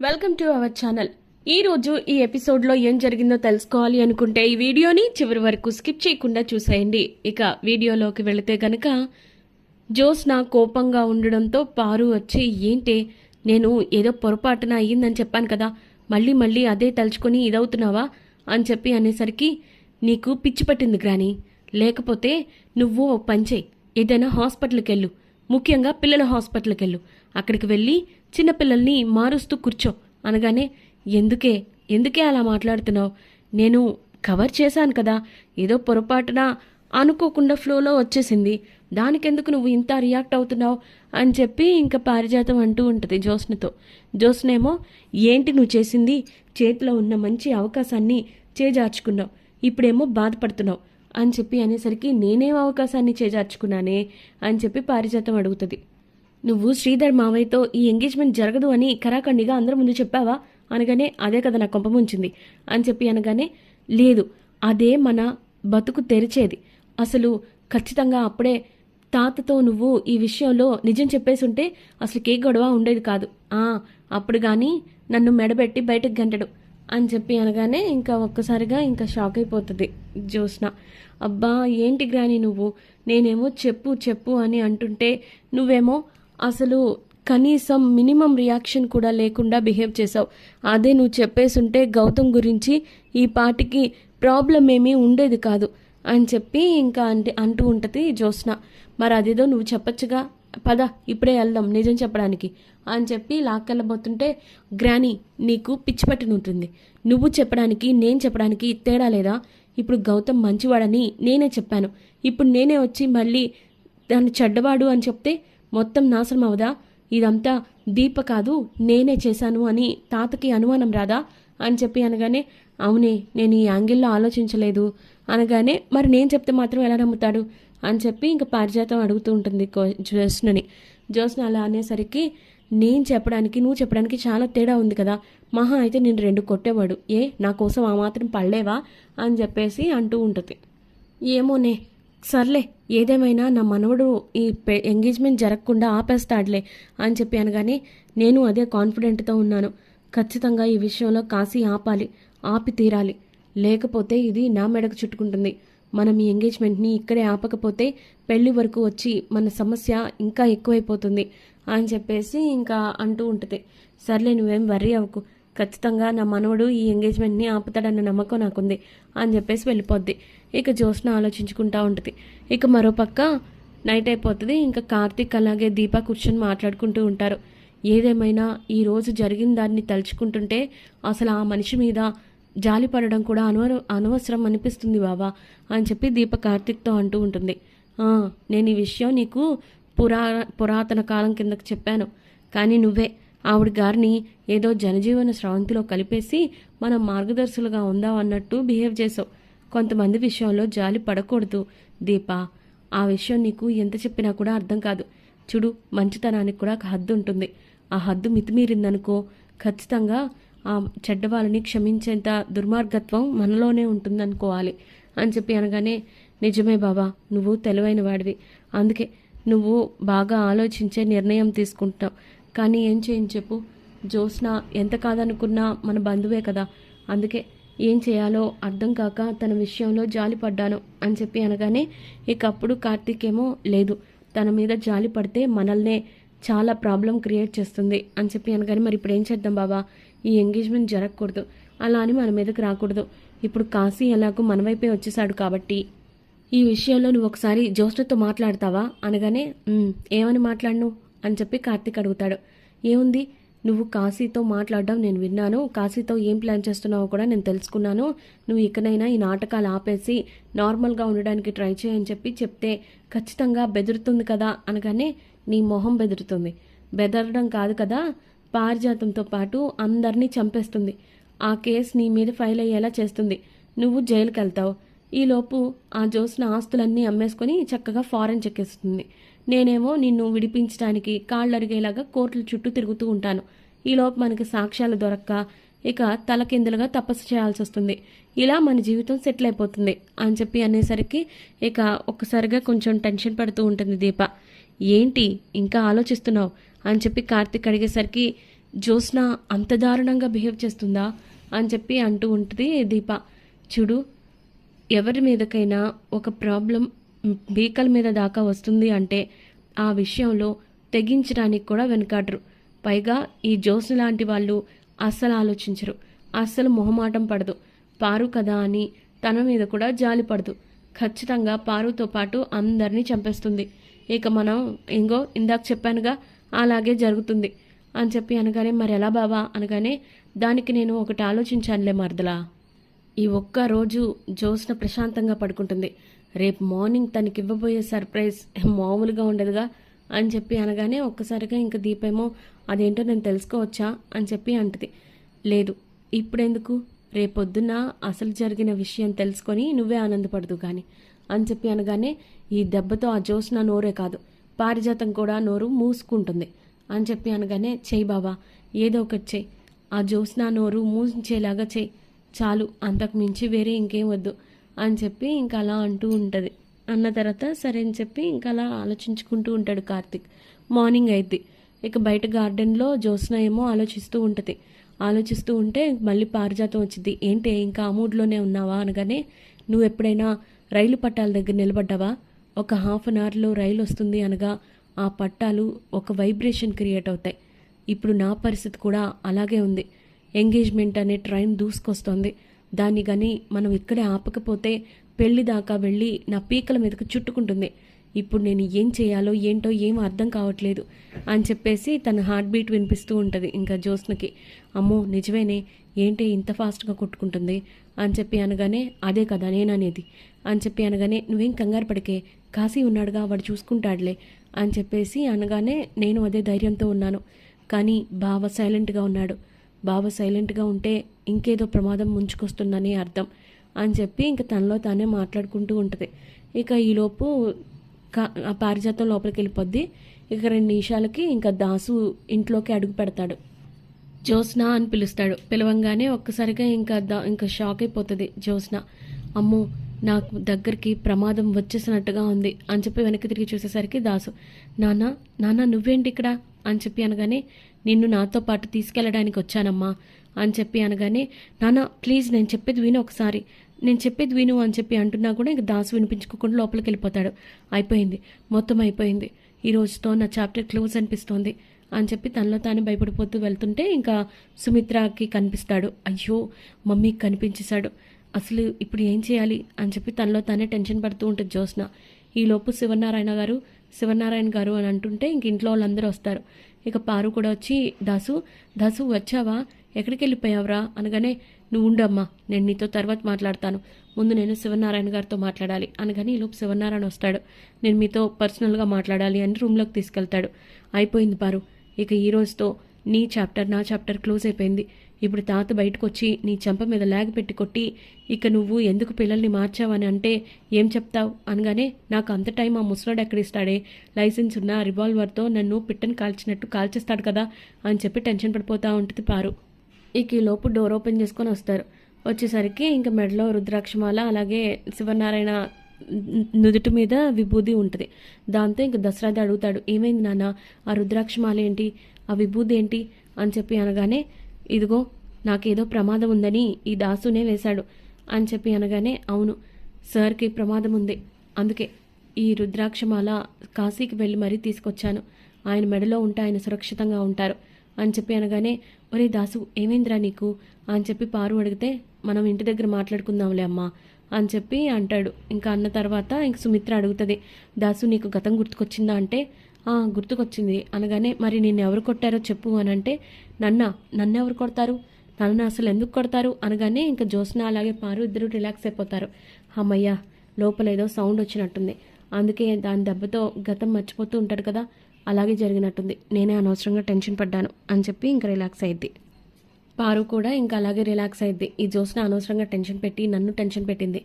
Welcome to our channel. ఈ రోజు ఈ ఎపిసోడ్లో ఏం జరిగిందో తెలుసుకోవాలి అనుకుంటే ఈ వీడియోని చివరి వరకు స్కిప్ చేయకుండా చూసేయండి. ఇక వీడియోలోకి వెళితే గనక జోస్న కోపంగా ఉండడంతో పారు వచ్చి ఏంటి నేను ఏదో పొరపాటున అయ్యిందని చెప్పాను కదా మళ్ళీ మళ్ళీ అదే తలుచుకొని ఇదవుతున్నావా? అని చెప్పి అనేసరికి నీకు పిచ్చి పట్టింది గ్రాని లేకపోతే నువ్వు ఓ పని చెయ్యి. ఏదైనా హాస్పిటల్కి వెళ్ళు ముఖ్యంగా పిల్లల హాస్పిటల్కి వెళ్ళు అక్కడికి వెళ్ళి చిన్నపిల్లల్ని మారుస్తూ కూర్చో అనగానే ఎందుకే? ఎందుకే అలా మాట్లాడుతున్నావు? నేను కవర్ చేశాను కదా ఏదో పొరపాటున అనుకోకుండా ఫ్లోలో వచ్చేసింది. దానికెందుకు నువ్వు ఇంత రియాక్ట్ అవుతున్నావు? అని చెప్పి ఇంకా పారిజాతం అంటూ ఉంటుంది జ్యోత్స్నతో జ్యోత్స్నేమో ఏంటి నువ్వు చేసింది? చేతిలో ఉన్న మంచి అవకాశాన్ని చేజార్చుకున్నావు. ఇప్పుడేమో బాధపడుతున్నావు. అని చెప్పి అనేసరికి నేనేం అవకాశాన్ని చేజార్చుకున్నానే? అని చెప్పి పారిజాతం అడుగుతుంది. నువ్వు శ్రీధర్ మావయ్యతో ఈ ఎంగేజ్మెంట్ జరగదు అని కరాఖండిగా అందరి ముందు చెప్పావా? అనగానే అదే కదా నా కొంప ముంచింది అని చెప్పి అనగానే లేదు అదే మన బతుకు తెరిచేది. అసలు ఖచ్చితంగా అప్పుడే తాతతో నువ్వు ఈ విషయంలో నిజం చెప్పేసి ఉంటే అసలు కేక్ గొడవ ఉండేది కాదు. ఆ అప్పుడు కానీ నన్ను మెడబెట్టి బయటకు గంటడు అని చెప్పి అనగానే ఇంకా ఒక్కసారిగా ఇంకా షాక్ అయిపోతుంది జ్యోత్స్న. అబ్బా ఏంటి గ్రాని నువ్వు? నేనేమో చెప్పు చెప్పు అని అంటుంటే నువ్వేమో అసలు కనీసం మినిమం రియాక్షన్ కూడా లేకుండా బిహేవ్ చేసావు అదే నువ్వు చెప్పేసుంటే గౌతమ్ గురించి ఈ పాటికి ప్రాబ్లం ఏమీ ఉండేది కాదు అని చెప్పి ఇంకా అంటే అంటూ ఉంటుంది జ్యోత్స్న. మరి అదేదో నువ్వు చెప్పొచ్చుగా. పద ఇప్పుడే వెళ్దాం నిజం చెప్పడానికి అని చెప్పి లాక్కెళ్ళబోతుంటే గ్రాని నీకు పిచ్చి పట్టిన ఉంటుంది. నువ్వు చెప్పడానికి నేను చెప్పడానికి తేడా లేదా? ఇప్పుడు గౌతమ్ మంచివాడని నేనే చెప్పాను. ఇప్పుడు నేనే వచ్చి మళ్ళీ దాన్ని చెడ్డవాడు అని చెప్తే మొత్తం నాశనం అవదా? ఇదంతా దీప కాదు నేనే చేశాను అని తాతకి అనుమానం రాదా? అని చెప్పి అనగానే అవునే నేను ఈ యాంగిల్లో ఆలోచించలేదు. అనగానే మరి నేను చెప్తే మాత్రం ఎలా నమ్ముతాడు? అని చెప్పి ఇంకా పారిజాతం అడుగుతూ ఉంటుంది జ్యోత్స్నని. జ్యోత్స్న అలా అనేసరికి నేను చెప్పడానికి నువ్వు చెప్పడానికి చాలా తేడా ఉంది కదా. మహా అయితే నేను రెండు కొట్టేవాడు. ఏ నా కోసం ఆ మాత్రం పడలేవా? అని చెప్పేసి అంటూ ఉంటుంది. ఏమోనే సర్లే ఏదేమైనా నా మనవడు ఈ ఎంగేజ్మెంట్ జరగకుండా ఆపేస్తాడులే అని చెప్పి అనగానే నేను అదే కాన్ఫిడెంట్తో ఉన్నాను. ఖచ్చితంగా ఈ విషయంలో కాశీ ఆపాలి ఆపి తీరాలి. లేకపోతే ఇది నా మెడకు చుట్టుకుంటుంది. మనం ఈ ఎంగేజ్మెంట్ని ఇక్కడే ఆపకపోతే పెళ్ళి వరకు వచ్చి మన సమస్య ఇంకా ఎక్కువైపోతుంది అని చెప్పేసి ఇంకా అంటూ ఉంటుంది. సర్లే నువ్వేం వర్రీ అవ్వకు. ఖచ్చితంగా నా మనవడు ఈ ఎంగేజ్మెంట్ని ఆపుతాడన్న నమ్మకం నాకుంది అని చెప్పేసి వెళ్ళిపోద్ది. ఇక జ్యోత్స్న ఆలోచించుకుంటా ఉంటుంది. ఇక మరోపక్క నైట్ అయిపోతుంది. ఇంకా కార్తీక్ అలాగే దీప కూర్చొని మాట్లాడుకుంటూ ఉంటారు. ఏదేమైనా ఈరోజు జరిగిన దాన్ని తలుచుకుంటుంటే అసలు ఆ మనిషి మీద జాలి పడడం కూడా అనవ అనవసరం అనిపిస్తుంది బాబా అని చెప్పి దీప కార్తీక్తో అంటూ ఉంటుంది. నేను ఈ విషయం నీకు పురా పురాతన కాలం కిందకు చెప్పాను. కానీ నువ్వే ఆవిడ గారిని ఏదో జనజీవన స్రవంతిలో కలిపేసి మనం మార్గదర్శులుగా ఉందాం అన్నట్టు బిహేవ్ చేసావు కొంతమంది విషయంలో జాలి పడకూడదు. దీపా ఆ విషయం నీకు ఎంత చెప్పినా కూడా అర్థం కాదు. చూడు మంచితనానికి కూడా ఒక హద్దు ఉంటుంది. ఆ హద్దు మితిమీరిందనుకో ఖచ్చితంగా ఆ చెడ్డవాళ్ళని క్షమించేంత దుర్మార్గత్వం మనలోనే ఉంటుందనుకోవాలి అని చెప్పి అనగానే నిజమే బాబా నువ్వు తెలివైన వాడివి. అందుకే నువ్వు బాగా ఆలోచించే నిర్ణయం తీసుకుంటావు కానీ ఏం చేయని చెప్పు. జ్యోత్స్న ఎంత కాదనుకున్నా మన బంధువే కదా. అందుకే ఏం చేయాలో అర్థం కాక తన విషయంలో జాలి పడ్డాను అని చెప్పి అనగానే ఇక అప్పుడు కార్తీక్ ఏమో లేదు. తన మీద జాలి పడితే మనల్నే చాలా ప్రాబ్లం క్రియేట్ చేస్తుంది అని చెప్పి అనగానే మరి ఇప్పుడు ఏం చేద్దాం బాబా? ఈ ఎంగేజ్మెంట్ జరగకూడదు. అలా అని మన మీదకి రాకూడదు. ఇప్పుడు కాశీ ఎలాగో మన వైపే వచ్చేసాడు కాబట్టి. ఈ విషయంలో నువ్వు ఒకసారి జ్యోత్స్నతో మాట్లాడతావా? అనగానే ఏమని మాట్లాడను? అని చెప్పి కార్తీక్ అడుగుతాడు. ఏముంది? నువ్వు కాశీతో మాట్లాడడం నేను విన్నాను. కాశీతో ఏం ప్లాన్ చేస్తున్నావో కూడా నేను తెలుసుకున్నాను. నువ్వు ఇకనైనా ఈ నాటకాలు ఆపేసి నార్మల్గా ఉండడానికి ట్రై చేయని చెప్పి చెప్తే ఖచ్చితంగా బెదురుతుంది కదా అనగానే నీ మొహం బెదురుతుంది. బెదరడం కాదు కదా పారిజాతంతో పాటు అందరినీ చంపేస్తుంది. ఆ కేసు నీ మీద ఫైల్ అయ్యేలా చేస్తుంది. నువ్వు జైలుకి వెళ్తావు ఈలోపు ఆ జోస్న ఆస్తులన్నీ అమ్మేసుకొని చక్కగా ఫారెన్ చెక్కేస్తుంది. నేనేమో నిన్ను విడిపించడానికి కాళ్ళు అరిగేలాగా కోర్టుల చుట్టూ తిరుగుతూ ఉంటాను. ఈలోపు మనకి సాక్ష్యాలు దొరక్క ఇక తలకిందులుగా తపస్సు చేయాల్సి వస్తుంది ఇలా మన జీవితం సెటిల్ అయిపోతుంది అని చెప్పి అనేసరికి ఇక ఒక్కసారిగా కొంచెం టెన్షన్ పడుతూ ఉంటుంది దీప. ఏంటి ఇంకా ఆలోచిస్తున్నావు? అని చెప్పి కార్తిక్ అడిగేసరికి జ్యోత్స్న అంత దారుణంగా బిహేవ్ చేస్తుందా? అని చెప్పి అంటూ ఉంటుంది దీప. చూడు ఎవరి మీదకైనా ఒక ప్రాబ్లం బీకల మీద దాకా వస్తుంది అంటే ఆ విషయంలో తెగించడానికి కూడా వెనకాడరు. పైగా ఈ జోస్ లాంటి వాళ్ళు అస్సలు ఆలోచించరు. అస్సలు మొహమాటం పడదు. పారు కదా అని తన మీద కూడా జాలి పడదు. ఖచ్చితంగా పారుతో పాటు అందరినీ చంపేస్తుంది. ఇక మనం ఇంగో ఇందాక చెప్పానుగా అలాగే జరుగుతుంది. అని చెప్పి అనగానే మరి ఎలా బావా? అనగానే దానికి నేను ఒకటి ఆలోచించానులే మరదలా. ఈ ఒక్క రోజు జ్యోత్స్న ప్రశాంతంగా పడుకుంటుంది. రేపు మార్నింగ్ తనకి ఇవ్వబోయే సర్ప్రైజ్ మామూలుగా ఉండదుగా అని చెప్పి అనగానే ఒక్కసారిగా ఇంకా దీపేమో అదేంటో నేను తెలుసుకోవచ్చా? అని చెప్పి అంటది. లేదు ఇప్పుడెందుకు? రేపొద్దున అసలు జరిగిన విషయం తెలుసుకొని నువ్వే ఆనందపడదు కానీ అని చెప్పి అనగానే ఈ దెబ్బతో ఆ జ్యోత్స్న నోరే కాదు పారిజాతం కూడా నోరు మూసుకుంటుంది అని చెప్పి అనగానే చెయ్యి బాబా ఏదో ఒకటి చెయ్యి ఆ జ్యోత్స్న నోరు మూసించేలాగా చెయ్యి చాలు అంతకు మించి వేరే ఇంకేం వద్దు. అని చెప్పి ఇంకా అలా అంటూ ఉంటుంది. అన్న తర్వాత సరే అని చెప్పి ఇంకా అలా ఆలోచించుకుంటూ ఉంటాడు కార్తిక్. మార్నింగ్ అయింది. ఇక బయట గార్డెన్లో జ్యోత్స్న ఏమో ఆలోచిస్తూ ఉంటుంది. ఆలోచిస్తూ ఉంటే మళ్ళీ పారిజాతం వచ్చింది. ఏంటి ఇంకా ఆ మూడ్లోనే ఉన్నావా అనగానే నువ్వు ఎప్పుడైనా రైలు పట్టాల దగ్గర నిలబడ్డావా? ఒక హాఫ్ అన్ అవర్లో రైలు వస్తుంది అనగా ఆ పట్టాలు ఒక వైబ్రేషన్ క్రియేట్ అవుతాయి. ఇప్పుడు నా పరిస్థితి కూడా అలాగే ఉంది. ఎంగేజ్మెంట్ అనే ట్రైన్ దూసుకొస్తోంది. దాన్ని కానీ మనం ఇక్కడే ఆపకపోతే పెళ్ళి దాకా వెళ్ళి నా పీకల మీదకు చుట్టుకుంటుంది. ఇప్పుడు నేను ఏం చేయాలో ఏంటో ఏం అర్థం కావట్లేదు అని చెప్పేసి తన హార్ట్ బీట్ వినిపిస్తూ ఉంటుంది ఇంకా జ్యోత్స్నకి. అమ్మో నిజమేనే ఏంటి ఇంత ఫాస్ట్గా కొట్టుకుంటుంది? అని చెప్పి అనగానే అదే కదా నేననేది అని చెప్పి అనగానే నువ్వేం కంగారు పడికే కాశీ ఉన్నాడుగా వాడు చూసుకుంటాడులే అని చెప్పేసి అనగానే నేను అదే ధైర్యంతో ఉన్నాను. కానీ బావ సైలెంట్గా ఉన్నాడు. బావ సైలెంట్గా ఉంటే ఇంకేదో ప్రమాదం ముంచుకొస్తుందని అర్థం అని చెప్పి ఇంక తనలో తానే మాట్లాడుకుంటూ ఉంటుంది. ఇక ఈలోపు ఆ పారిజాతం లోపలికి వెళ్ళిపోద్ది. ఇక రెండు నిమిషాలకి ఇంకా దాసు ఇంట్లోకి అడుగు పెడతాడు. జ్యోత్స్న అని పిలుస్తాడు. పిలవంగానే ఒక్కసారిగా ఇంకా దా ఇంకా షాక్ అయిపోతుంది జ్యోత్స్న. అమ్మో నాకు దగ్గరికి ప్రమాదం వచ్చేసినట్టుగా ఉంది అని చెప్పి వెనక్కి తిరిగి చూసేసరికి దాసు నాన్న నాన్న నువ్వేంటి ఇక్కడ? అని చెప్పి అనగానే నిన్ను నాతో పాటు తీసుకెళ్ళడానికి వచ్చానమ్మా అని చెప్పి అనగానే నాన్న ప్లీజ్ నేను చెప్పేది విను ఒకసారి. నేను చెప్పేది విను అని చెప్పి అంటున్నా కూడా ఇంక దాసు వినిపించుకోకుండా లోపలికి వెళ్ళిపోతాడు. అయిపోయింది. మొత్తం అయిపోయింది. ఈ రోజుతో నా చాప్టర్ క్లోజ్ అనిపిస్తోంది అని చెప్పి తనలో తానే భయపడిపోతూ వెళ్తుంటే ఇంకా సుమిత్రకి కనిపిస్తాడు. అయ్యో మమ్మీకి కనిపించేశాడు. అసలు ఇప్పుడు ఏం చేయాలి అని చెప్పి తనలో తానే టెన్షన్ పడుతూ ఉంటుంది జ్యోత్స్న. ఈలోపు శివనారాయణ గారు శివనారాయణ గారు అని అంటుంటే ఇంక ఇంట్లో వాళ్ళందరూ వస్తారు. ఇక పారు కూడా వచ్చి దాసు దాసు వచ్చావా? ఎక్కడికి వెళ్ళిపోయావురా? అనగానే నువ్వు ఉండమ్మా నేను నీతో తర్వాత మాట్లాడతాను. ముందు నేను శివనారాయణ గారితో మాట్లాడాలి. అనగానే ఈలోపు శివనారాయణ వస్తాడు. నేను మీతో పర్సనల్గా మాట్లాడాలి అని రూమ్లోకి తీసుకెళ్తాడు. అయిపోయింది పారు. ఇక ఈ రోజుతో నీ చాప్టర్ నా చాప్టర్ క్లోజ్ అయిపోయింది. ఇప్పుడు తాత బయటకు వచ్చి నీ చెంప మీద లేగ పెట్టి కొట్టి ఇక నువ్వు ఎందుకు పిల్లల్ని మార్చావని అంటే ఏం చెప్తావు? అనగానే నాకు అంత టైం ఆ ముసలాడు ఎక్కడిస్తాడే? లైసెన్స్ ఉన్న రివాల్వర్తో నన్ను పిట్టని కాల్చినట్టు కాల్చేస్తాడు కదా? అని చెప్పి టెన్షన్ పడిపోతూ ఉంటుంది పారు. ఇక ఈ లోపు డోర్ ఓపెన్ చేసుకొని వస్తారు. వచ్చేసరికి ఇంకా మెడలో రుద్రాక్షమాల అలాగే శివనారాయణ నుదుటి మీద విభూది ఉంటుంది. దాంతో ఇంక దసరాది అడుగుతాడు. ఏమైంది నాన్న? ఆ రుద్రాక్షమాల ఏంటి ఆ విభూది ఏంటి అని చెప్పి అనగానే ఇదిగో నాకేదో ప్రమాదం ఉందని ఈ దాసునే వేశాడు అని చెప్పి అనగానే అవును సార్కి ప్రమాదం ఉంది. అందుకే ఈ రుద్రాక్షమాల కాశీకి వెళ్ళి మరీ తీసుకొచ్చాను. ఆయన మెడలో ఉంటే ఆయన సురక్షితంగా ఉంటారు అని చెప్పి అనగానే ఒరే దాసు ఏమైందిరా నీకు? అని చెప్పి పారు అడిగితే మనం ఇంటి దగ్గర మాట్లాడుకుందాంలే అమ్మా అని చెప్పి అంటాడు. ఇంకా అన్న తర్వాత ఇంక సుమిత్ర అడుగుతుంది దాసు నీకు గతం గుర్తుకొచ్చిందా? అంటే గుర్తుకొచ్చింది. అనగానే మరి నిన్ను ఎవరు కొట్టారో చెప్పు అని అంటే నన్న నన్ను ఎవరు కొడతారు? నన్ను అసలు ఎందుకు కొడతారు? అనగానే ఇంకా జ్యోత్స్న అలాగే పారు ఇద్దరు రిలాక్స్ అయిపోతారు. అమ్మయ్య లోపల ఏదో సౌండ్ వచ్చినట్టుంది. అందుకే దాని దెబ్బతో గతం మర్చిపోతూ ఉంటాడు కదా అలాగే జరిగినట్టుంది. నేనే అనవసరంగా టెన్షన్ పడ్డాను అని చెప్పి ఇంకా రిలాక్స్ అయ్యిద్ది పారు కూడా ఇంకా అలాగే రిలాక్స్ అయ్యిద్ది ఈ జ్యోత్స్న అనవసరంగా టెన్షన్ పెట్టి నన్ను టెన్షన్ పెట్టింది.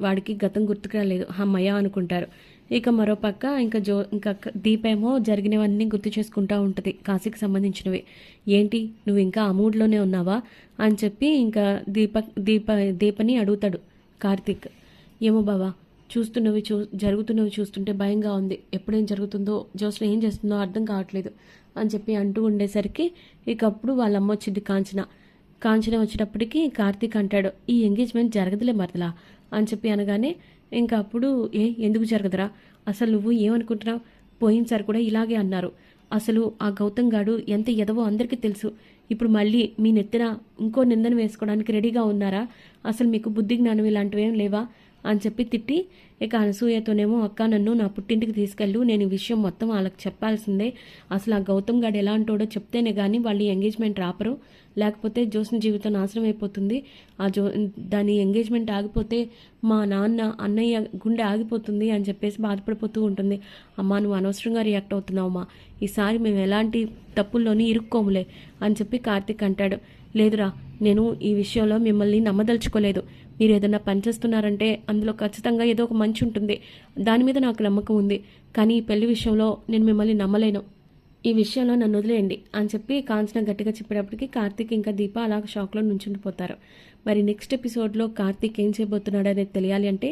వాడికి గతం గుర్తుకు రాలేదు. అమ్మయ్య అనుకుంటారు. ఇక మరోపక్క ఇంకా జో ఇంకా దీపేమో జరిగినవన్నీ గుర్తు చేసుకుంటా ఉంటుంది కాశీకి సంబంధించినవి. ఏంటి? నువ్వు ఇంకా ఆ మూడ్లోనే ఉన్నావా? అని చెప్పి ఇంకా దీప దీప దీపని అడుగుతాడు కార్తీక్. ఏమో బావా చూస్తున్నవి చూ జరుగుతున్నవి చూస్తుంటే భయంగా ఉంది. ఎప్పుడేం జరుగుతుందో జోస్లో ఏం చేస్తుందో అర్థం కావట్లేదు అని చెప్పి అంటూ ఉండేసరికి ఇక అప్పుడు వాళ్ళ అమ్మ వచ్చింది కాంచన. కాంచన వచ్చేటప్పటికి కార్తీక్ అంటాడు ఈ ఎంగేజ్మెంట్ జరగదులే మరదలా అని చెప్పి అనగానే ఇంకా అప్పుడు ఏ ఎందుకు జరగదురా? అసలు నువ్వు ఏమనుకుంటున్నావు? పోయినసారి కూడా ఇలాగే అన్నారు. అసలు ఆ గౌతమ్ గాడు ఎంత ఎదవో అందరికీ తెలుసు. ఇప్పుడు మళ్ళీ మీ నెత్తిన ఇంకో నిందన వేసుకోవడానికి రెడీగా ఉన్నారా? అసలు మీకు బుద్ధి జ్ఞానం ఇలాంటివేం లేవా? అని చెప్పి తిట్టి ఇక అనసూయతోనేమో అక్క నన్ను నా పుట్టింటికి తీసుకెళ్ళు నేను ఈ విషయం మొత్తం వాళ్ళకి చెప్పాల్సిందే. అసలు ఆ గౌతమ్ గాడు ఎలా అంటాడో చెప్తేనే కానీ వాళ్ళు ఎంగేజ్మెంట్ రాపరు లేకపోతే జోసిన జీవితం నాశనం అయిపోతుంది. ఆ జో దాని ఎంగేజ్మెంట్ ఆగిపోతే మా నాన్న అన్నయ్య గుండె ఆగిపోతుంది అని చెప్పేసి బాధపడిపోతూ ఉంటుంది. అమ్మా నువ్వు అనవసరంగా రియాక్ట్ అవుతున్నావమ్మా. ఈసారి మేము ఎలాంటి తప్పుల్లోని ఇరుక్కోములే అని చెప్పి కార్తిక్ అంటాడు. లేదురా నేను ఈ విషయంలో మిమ్మల్ని నమ్మదలుచుకోలేదు. మీరు ఏదైనా పని చేస్తున్నారంటే అందులో ఖచ్చితంగా ఏదో ఒక మంచి ఉంటుంది. దాని మీద నాకు నమ్మకం ఉంది. కానీ ఈ పెళ్ళి విషయంలో నేను మిమ్మల్ని నమ్మలేను. ఈ విషయంలో నన్ను వదిలేయండి అని చెప్పి కాంచన గట్టిగా చెప్పేటప్పటికి కార్తీక్ ఇంకా దీప అలా షాక్లో నుంచుండిపోతారు. మరి నెక్స్ట్ ఎపిసోడ్లో కార్తీక్ ఏం చేయబోతున్నాడు అనేది తెలియాలి అంటే